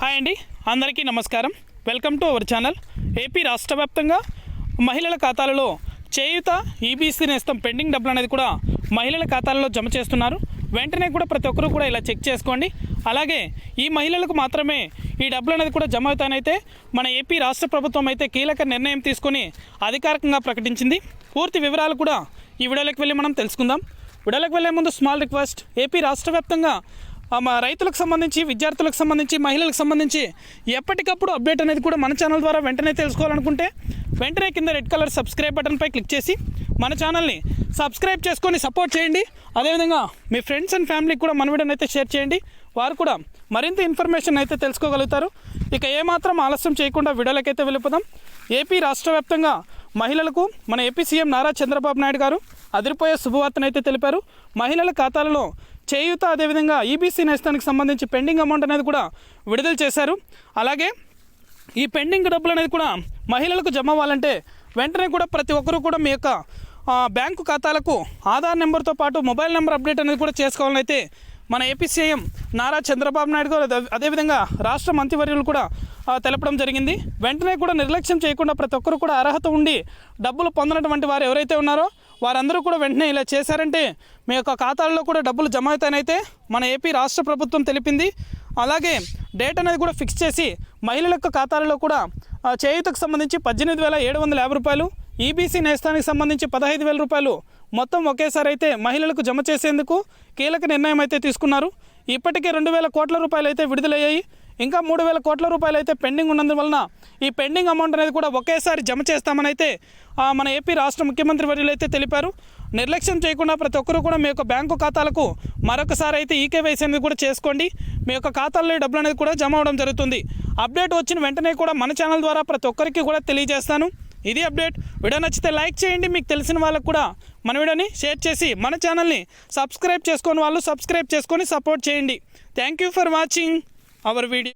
Hi అండి అందరికీ నమస్కారం. Welcome to our channel. AP రాష్ట్ర వ్యాప్తంగా మహిళల ఖాతాలలో చేయుత ఈబీసీ నేస్తం పెండింగ్ డబ్బులు అనేది కూడా మహిళల ఖాతాలలో జమ చేస్తున్నారు. వెంటనే కూడా ప్రతి ఒక్కరూ కూడా ఇలా చెక్ చేసుకోండి. అలాగే ఈ మహిళలకు మాత్రమే ఈ డబ్బులు అనేది కూడా జమ అవుతానైతే మన ఏపీ రాష్ట్ర ప్రభుత్వం అయితే కీలక నిర్ణయం తీసుకొని అధికారికంగా ప్రకటించింది. పూర్తి వివరాలు కూడా ఈ వీడియోలోకి వెళ్ళి మనం తెలుసుకుందాం. వీడియోలోకి వెళ్ళే ముందు స్మాల్ రిక్వెస్ట్. ఏపీ రాష్ట్ర వ్యాప్తంగా మా రైతులకు సంబంధించి విద్యార్థులకు సంబంధించి మహిళలకు సంబంధించి ఎప్పటికప్పుడు అప్డేట్ అనేది కూడా మన ఛానల్ ద్వారా వెంటనే తెలుసుకోవాలనుకుంటే వెంటనే కింద రెడ్ కలర్ సబ్స్క్రైబ్ బటన్పై క్లిక్ చేసి మన ఛానల్ని సబ్స్క్రైబ్ చేసుకొని సపోర్ట్ చేయండి. అదేవిధంగా మీ ఫ్రెండ్స్ అండ్ ఫ్యామిలీకి కూడా మన వీడియోని అయితే షేర్ చేయండి. వారు కూడా మరింత ఇన్ఫర్మేషన్ అయితే తెలుసుకోగలుగుతారు. ఇక ఏమాత్రం ఆలస్యం చేయకుండా వీడియోలకైతే వెళ్ళిపోదాం. ఏపీ రాష్ట్ర వ్యాప్తంగా మహిళలకు మన ఏపీ సీఎం నారా చంద్రబాబు నాయుడు గారు అదిరిపోయే శుభవార్తనైతే తెలిపారు. మహిళల ఖాతాలలో చేయూత అదేవిధంగా ఈబీసీ నేస్తానికి సంబంధించి పెండింగ్ అమౌంట్ అనేది కూడా విడుదల చేశారు. అలాగే ఈ పెండింగ్ డబ్బులు అనేది కూడా మహిళలకు జమ అవ్వాలంటే వెంటనే కూడా ప్రతి ఒక్కరూ కూడా మీ యొక్క బ్యాంకు ఖాతాలకు ఆధార్ నెంబర్తో పాటు మొబైల్ నెంబర్ అప్డేట్ అనేది కూడా చేసుకోవాలని అయితే మన ఏపీ సీఎం నారా చంద్రబాబు నాయుడు గారు అదే- అదేవిధంగా రాష్ట్ర మంత్రివర్యులు కూడా తెలపడం జరిగింది. వెంటనే కూడా నిర్లక్ష్యం చేయకుండా ప్రతి ఒక్కరు కూడా అర్హత ఉండి డబ్బులు పొందినటువంటి వారు ఎవరైతే ఉన్నారో వారందరూ కూడా వెంటనే ఇలా చేశారంటే మీ యొక్క ఖాతాల్లో కూడా డబ్బులు జమ అవుతాయనైతే మన ఏపీ రాష్ట్ర ప్రభుత్వం తెలిపింది. అలాగే డేట్ అనేది కూడా ఫిక్స్ చేసి మహిళల యొక్క ఖాతాలలో కూడా చేయూతకు సంబంధించి పద్దెనిమిది వేల ఏడు వందల యాభై రూపాయలు ఈబీసీ నేస్తానికి సంబంధించి పదహైదు వేల రూపాయలు మొత్తం ఒకేసారి అయితే మహిళలకు జమ చేసేందుకు కీలక నిర్ణయం అయితే తీసుకున్నారు. ఇప్పటికే రెండు వేల కోట్ల రూపాయలు అయితే విడుదలయ్యాయి. ఇంకా మూడు వేల కోట్ల రూపాయలు అయితే పెండింగ్ ఉన్నందువలన ఈ పెండింగ్ అమౌంట్ అనేది కూడా ఒకేసారి జమ చేస్తామని అయితే మన ఏపీ రాష్ట్ర ముఖ్యమంత్రి వర్యులు అయితే తెలిపారు. నిర్లక్ష్యం చేయకుండా ప్రతి ఒక్కరూ కూడా మీ యొక్క బ్యాంకు ఖాతాలకు మరొకసారి అయితే ఈకేవైసీ అనేది కూడా చేసుకోండి. మీ యొక్క ఖాతాల్లో డబ్బులు అనేది కూడా జమ అవడం జరుగుతుంది. అప్డేట్ వచ్చిన వెంటనే కూడా మన ఛానల్ ద్వారా ప్రతి ఒక్కరికి కూడా తెలియజేస్తాను. ఇది అప్డేట్. వీడియో నచ్చితే లైక్ చేయండి. మీకు తెలిసిన వాళ్ళకు కూడా మన వీడియోని షేర్ చేసి మన ఛానల్ని సబ్స్క్రైబ్ చేసుకొని వాళ్ళు సబ్స్క్రైబ్ చేసుకొని సపోర్ట్ చేయండి. Thank you for watching. Our video